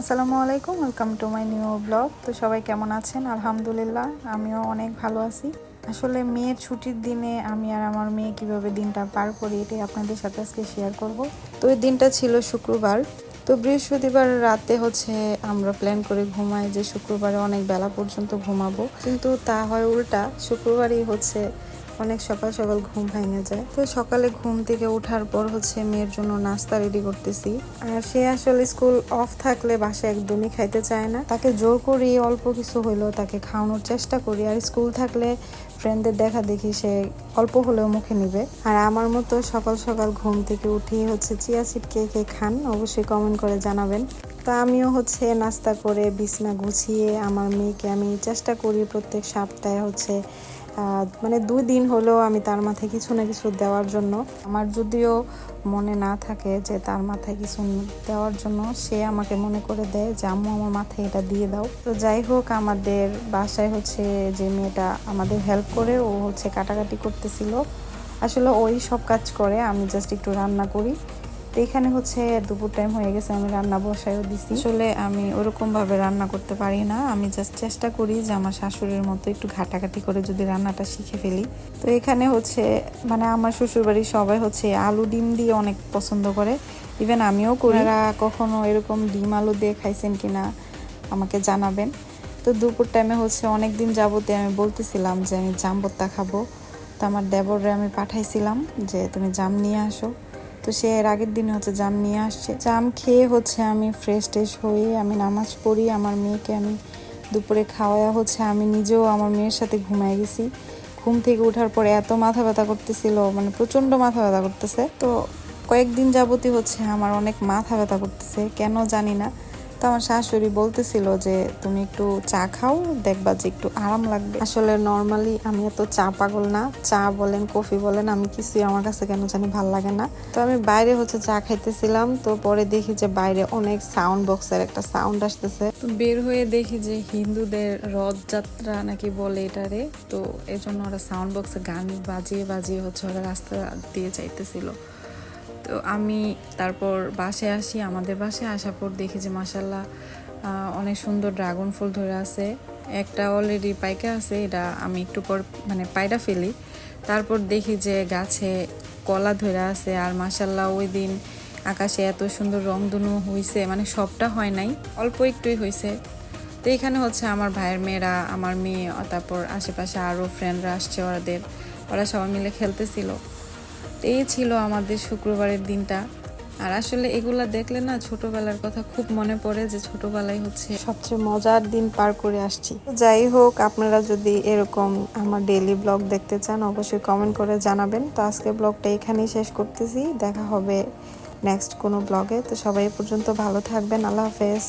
আসসালামু আলাইকুম welcome to my new blog তো সবাই কেমন আছেন? আলহামদুলিল্লাহ, আমিও অনেক ভালো আছি। আসলে মেয়ের ছুটির দিনে আমি আর আমার মেয়ে কীভাবে দিনটা পার করি, এটাই আপনাদের সাথে আজকে শেয়ার করব। তো ওই দিনটা ছিল শুক্রবার। তো বৃহস্পতিবার রাতে হচ্ছে আমরা প্ল্যান করে ঘুমাই যে শুক্রবারে অনেক বেলা পর্যন্ত ঘুমাবো। কিন্তু তা হয় উল্টা, শুক্রবারই হচ্ছে অনেক সকাল সকাল ঘুম ভেঙে যায়। তো সকালে ঘুম থেকে ওঠার পর হচ্ছে মেয়ের জন্য নাস্তা রেডি করতেছি। আর সে আসলে স্কুল অফ থাকলে বাসায় একদমই খাইতে চায় না। তাকে জোর করি, অল্প কিছু হইলেও তাকে খাওয়ানোর চেষ্টা করি। আর স্কুল থাকলে ফ্রেন্ডদের দেখা দেখি সে অল্প হলেও মুখে নিবে। আর আমার মতো সকাল সকাল ঘুম থেকে উঠি হচ্ছে চিয়া সিট কে কে খান, অবশ্যই কমেন্ট করে জানাবেন। তা আমিও হচ্ছে নাস্তা করে বিছনা গুছিয়ে আমার মেয়েকে আমি চেষ্টা করি প্রত্যেক সপ্তাহে হচ্ছে মানে দুই দিন হলেও আমি তার মাথায় কিছু না কিছু দেওয়ার জন্য। আমার যদিও মনে না থাকে যে তার মাথায় কিছু দেওয়ার জন্য, সে আমাকে মনে করে দেয় যে, আম্মু, আমার মাথায় এটা দিয়ে দাও। তো যাই হোক, আমাদের বাসায় হচ্ছে যে মেয়েটা আমাদের হেল্প করে, ও হচ্ছে কাটাকাটি করতেছিল। আসলে ওই সব কাজ করে, আমি জাস্ট একটু রান্না করি। তো এখানে হচ্ছে দুপুর টাইম হয়ে গেছে আমি রান্না বসায়ও দিছি। আসলে আমি ওরকম ভাবে রান্না করতে পারি না। আমি জাস্ট চেষ্টা করি যে আমার শাশুড়ির মতো একটু ঘাটাঘাটি করে যদি রান্নাটা শিখে ফেলি। তো এখানে হচ্ছে মানে আমার শ্বশুর বাড়ির সবাই হচ্ছে আলু ডিম দিয়ে অনেক পছন্দ করে। ইভেন আমিও করি। এরা কখনো এরকম ডিম আলু দিয়ে খাইছেন কিনা আমাকে জানাবেন। তো দুপুর টাইমে হচ্ছে অনেক দিন যাবতে আমি বলতেছিলাম যে আমি জাম ভর্তা খাব। তো আমার দেবররে আমি পাঠাইছিলাম যে তুমি জাম নিয়ে আসো। তো সে এর আগের দিনে হচ্ছে জাম নিয়ে আসছে। জাম খেয়ে হচ্ছে আমি ফ্রেশ ট্রেশ হয়ে আমি নামাজ পড়ি, আমার মেয়েকে আমি দুপুরে খাওয়া হচ্ছে আমি নিজেও আমার মেয়ের সাথে ঘুমায় গেছি। ঘুম থেকে ওঠার পরে এত মাথা ব্যথা করতেছিল মানে প্রচণ্ড মাথা ব্যথা করতেছে। তো কয়েকদিন যাবতই হচ্ছে আমার অনেক মাথা ব্যথা করতেছে, কেন জানি না। তো আমার শাশুড়ি বলতেছিল যে, তুমি একটু চা খাও, দেখবা যে একটু আরাম লাগবে। আসলে নর্মালি আমি এত চা পাগল না। চা বলেন, কফি বলেন, আমি কিছুই আমার কাছে কেন জানি ভালো লাগে না। তো আমি বাইরে হচ্ছে চা খাইতেছিলাম, তো পরে দেখি যে বাইরে অনেক সাউন্ড বক্সের একটা সাউন্ড আসতেছে। তো বের হয়ে দেখি যে হিন্দুদের রথযাত্রা নাকি বলে এটারে তো এই জন্য ওরা সাউন্ড বক্সে গান বাজিয়ে বাজিয়ে হচ্ছে ওরা রাস্তা দিয়ে যাইতেছিল। তো আমি তারপর বাসায় আসি, আমাদের বাসায় আসার পর দেখি যে মাসাল্লাহ অনেক সুন্দর ড্রাগন ফুল ধরে আছে। একটা অলরেডি পাইকা আছে, এটা আমি একটু পর মানে পায়রা ফেলি। তারপর দেখি যে গাছে কলা ধরে আছে আর মাসাল্লাহ ওই দিন আকাশে এত সুন্দর রংধনু হয়েছে মানে সবটা হয় নাই, অল্প একটুই হয়েছে তো এখানে হচ্ছে আমার ভাইয়ের মেয়েরা, আমার মেয়ে, তারপর আশেপাশে আরও ফ্রেন্ডরা আসছে ওদের ওরা সবাই মিলে খেলতেছিল। এই ছিল আমাদের শুক্রবারের দিনটা। আর আসলে এগুলা দেখলে না ছোটবেলার কথা খুব মনে পড়ে যে ছোটবেলায় হচ্ছে সবচেয়ে মজার দিন পার করে আসছি। যাই হোক, আপনারা যদি এরকম আমার ডেইলি ব্লগ দেখতে চান, অবশ্যই কমেন্ট করে জানাবেন। তো আজকে ব্লগটা এখানেই শেষ করতেছি। দেখা হবে নেক্সট কোনো ব্লগে তো সবাই পর্যন্ত ভালো থাকবেন। আল্লাহ হাফেজ।